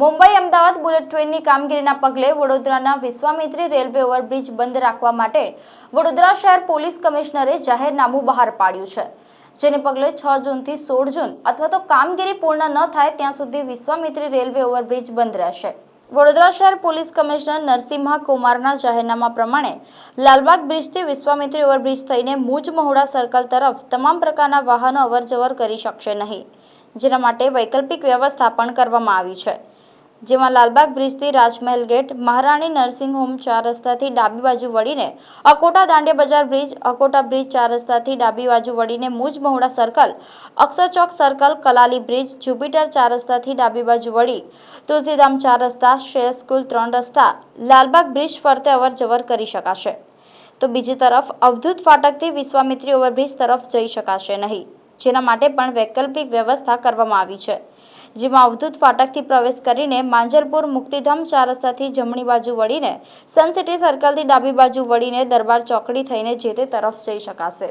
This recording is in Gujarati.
મુંબઈ અમદાવાદ બુલેટ ટ્રેનની કામગીરીના પગલે વડોદરાના વિશ્વામિત્રી રેલવે ઓવરબ્રિજ બંધ રાખવા માટે વડોદરા શહેર પોલીસ કમિશનરે જાહેરનામું બહાર પાડ્યું છે. જેને પગલે છ જૂનથી સોળ જૂન અથવા તો કામગીરી પૂર્ણ ન થાય ત્યાં સુધી વિશ્વામિત્રી રેલવે ઓવરબ્રિજ બંધ રહેશે. વડોદરા શહેર પોલીસ કમિશનર નરસિંહા કુમારના જાહેરનામા પ્રમાણે લાલબાગ બ્રિજથી વિશ્વામિત્રી ઓવરબ્રિજ થઈને મુજ મહુડા સર્કલ તરફ તમામ પ્રકારના વાહનો અવરજવર કરી શકશે નહીં, જેના માટે વૈકલ્પિક વ્યવસ્થા પણ કરવામાં આવી છે. જેમાં Lalbagh બ્રિજથી Rajmahal gate, Maharani nursing home ચાર રસ્તાથી ડાબી બાજુ વળીને અકોટા દાંડિયા બજાર બ્રિજ, અકોટા બ્રિજ ચાર રસ્તાથી ડાબી બાજુ વળીને Muj Mahuda circle Akshar Chowk circle, Kalali bridge, Jupiter ચાર રસ્તાથી ડાબી બાજુ વળી તુલસીધામ ચાર રસ્તા, શ્રેય સ્કૂલ ત્રણ રસ્તા, લાલબાગ બ્રિજ ફરતે અવર કરી શકાશે. તો બીજી તરફ અવધૂત ફાટકથી વિશ્વામિત્રી ઓવરબ્રિજ તરફ જઈ શકાશે નહીં. જેના માટે પણ વૈકલ્પિક વ્યવસ્થા કરવામાં આવી છે. જેમાં અવધૂત ફાટકથી પ્રવેશ કરીને માંજલપુર મુક્તિધામ ચાર રસ્તાથી જમણી બાજુ વળીને સનસિટી સર્કલથી ડાબી બાજુ વળીને દરબાર ચોકડી થઈને જે તે તરફ જઈ શકાશે.